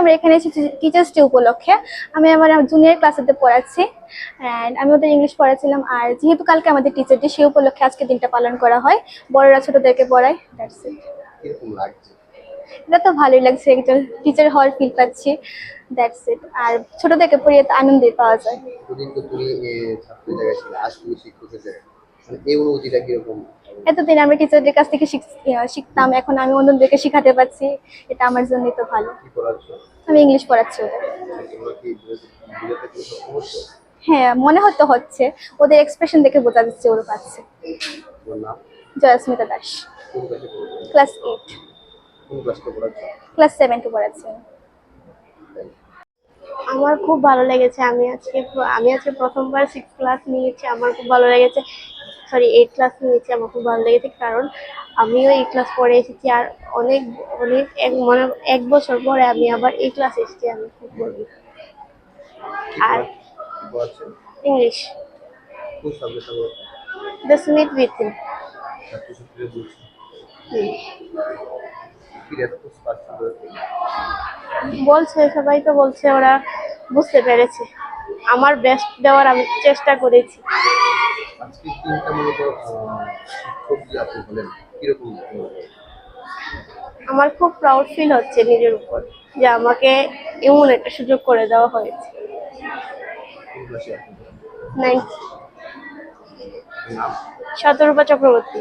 আমরা এখানে এসেছি টিচার্স ডে উপলক্ষে। আমি আমার জুনিয়র ক্লাসেতে পড়াচ্ছি অ্যান্ড আমি ওদের ইংলিশ পড়াচ্ছিলাম আর যেহেতু কালকে আমাদের টিচার ডে সেই উপলক্ষে আজকে দিনটা পালন করা হয়। বড়রা ছোটদেরকে পড়ায় দ্যাটস ইট এটা তো ভালোই লাগছে একজন টিচার হওয়ার ফিল পাচ্ছি দ্যাটস ইট আর ছোটদেরকে পড়িয়ে তো আনন্দই পাওয়া যায়। মানে এই অনুভূতিটা কীরকম? এতদিন আমরা টিচারদের কাছ থেকে শিখ- শিখতাম এখন আমি অন্যদেরকে শেখাতে পারছি এটা আমার জন্যই তো ভালো। আমি ইংলিশ পড়াচ্ছি ওদের। হচ্ছ? হ্যাঁ মনে হতে হচ্ছে ওদের এক্সপ্রেশন দেখে বোঝা যাচ্ছে ওরা পাচ্ছে জয়স্মিতা দাস। ক্লাসে এইট কোন ক্লাসটা পড়াচ্ছ? ক্লাস সেভেনকে পড়াচ্ছি। আমার খুব ভালো লেগেছে আমি আজকে আমি আজকে প্রথমবার সিক্স ক্লাস নিয়েছি আমার খুব ভালো লেগেছে। সরি এইট ক্লাস নিয়েছি আমার খুব ভালো লেগেছে কারণ আমিও এই ক্লাস পড়ে এসেছি আর অনেক অনেক এক মানে এক বছর পরে আমি আবার এই ক্লাস এসেছি আমি খুব বলব আর ইংলিশ দ্য স্মিথ উইথিন? বলছে সবাই তো বলছে ওরা বুঝতে পেরেছে। আমার বেস্ট দেওয়ার আমি চেষ্টা করেছি। মূলত শিক্ষক যে আপনি হলেন কীরকম আমার খুব প্রাউড ফিল হচ্ছে নিজের উপর যে আমাকে এমন একটা সুযোগ করে দেওয়া হয়েছে। নাম? চক্রবর্তী।